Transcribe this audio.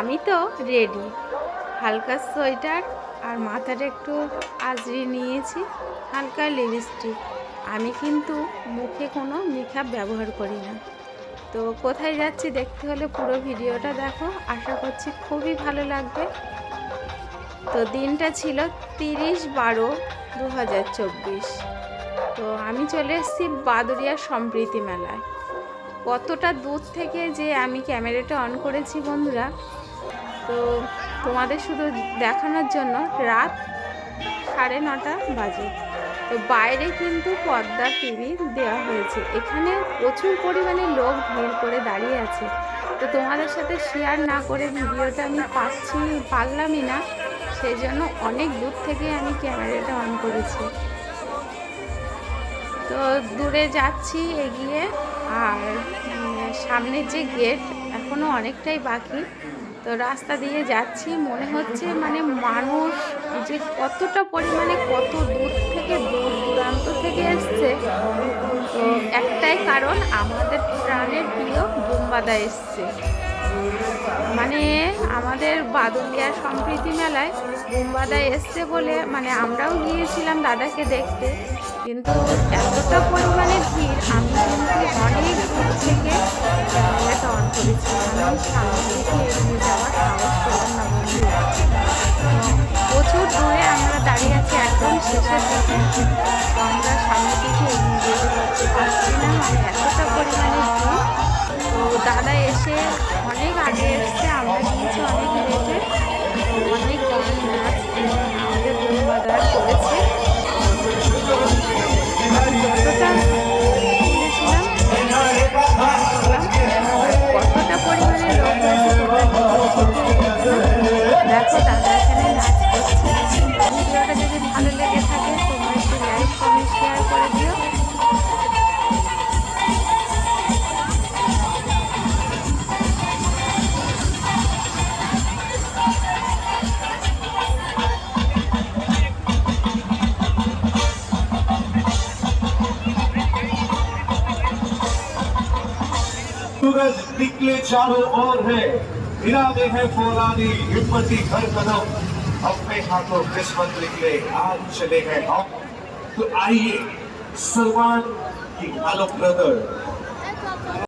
আমি তো রেডি হালকা সোয়েটার আর মাথাটা একটু আজরি নিয়েছি, হালকা লিপস্টিক আমি কিন্তু মুখে কোনো মেকআপ ব্যবহার করি না। তো কোথায় যাচ্ছি দেখতে হলে পুরো ভিডিওটা দেখো, আশা করছি খুবই ভালো লাগবে। তো দিনটা ছিল তিরিশ বারো দু তো আমি চলে এসেছি বাদুরিয়া সম্প্রীতি মেলায়। কতটা দূর থেকে যে আমি ক্যামেরাটা অন করেছি বন্ধুরা তো তোমাদের শুধু দেখানোর জন্য রাত সাড়ে নটা বাজে। তো বাইরে কিন্তু পর্দা টিভি দেওয়া হয়েছে। এখানে প্রচুর পরিমাণে লোক ভিড় করে দাঁড়িয়ে আছে। তো তোমাদের সাথে শেয়ার না করে ভিডিওটা আমি পাচ্ছি, পারলামই না। সেই জন্য অনেক দূর থেকে আমি ক্যামেরাটা অন করেছি। তো দূরে যাচ্ছি, এগিয়ে, আর সামনের যে গেট এখনও অনেকটাই বাকি। তো রাস্তা দিয়ে যাচ্ছি, মনে হচ্ছে মানে মানুষ যে কতটা পরিমাণে কত দূর থেকে দূর দূরান্ত থেকে এসছে। তো একটাই কারণ, আমাদের প্রাণের প্রিয় বোমবাদা এসছে। মানে আমাদের বাদুলিয়া সম্প্রীতি মেলায় বোমবাদা এসছে বলে মানে আমরাও গিয়েছিলাম দাদাকে দেখতে। কিন্তু এতটা পরিমাণে ভিড়, আমি কিন্তু অনেক প্রচুর দূরে আমরা দাঁড়িয়ে আছি একদম শেষের দিকে। আমরা সামনে দিকে এগিয়ে যেতে পারছি না মানে এতটা পরিমাণে তো দাদা এসে অনেক আগে सूरज निकले चारों ओर है। इरादे हैं फौलानी हिम्मती घर कदम। अपने हाथों किस्मत निकले, आज चले गए हम। तो आइए, सलमान की हेलो ब्रदर